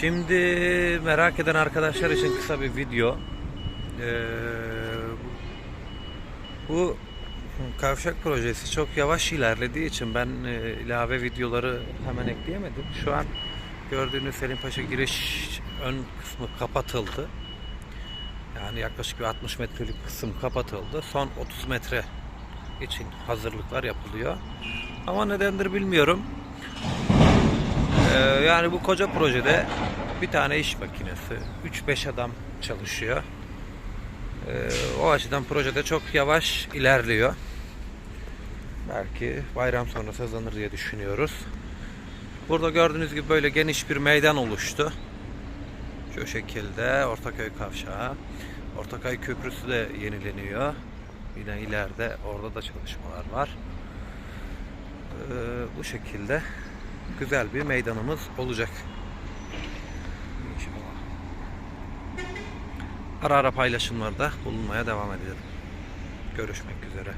Şimdi merak eden arkadaşlar için kısa bir video. Ee, bu kavşak projesi çok yavaş ilerlediği için ben e, ilave videoları hemen ekleyemedim. Şu an gördüğünüz Selim Paşa giriş ön kısmı kapatıldı. Yani yaklaşık bir 60 metrelik kısım kapatıldı. Son 30 metre için hazırlıklar yapılıyor. Ama nedendir bilmiyorum. Ee, yani bu koca projede bir tane iş makinesi, 3-5 adam çalışıyor. Ee, o açıdan projede çok yavaş ilerliyor. Belki bayram sonrası hızlanır diye düşünüyoruz. Burada gördüğünüz gibi böyle geniş bir meydan oluştu. Şu şekilde Ortaköy Kavşağı. Ortaköy Köprüsü de yenileniyor. Yine ileride orada da çalışmalar var. Ee, bu şekilde güzel bir meydanımız olacak. İnşallah. Ara ara paylaşımlarda bulunmaya devam edelim. Görüşmek üzere.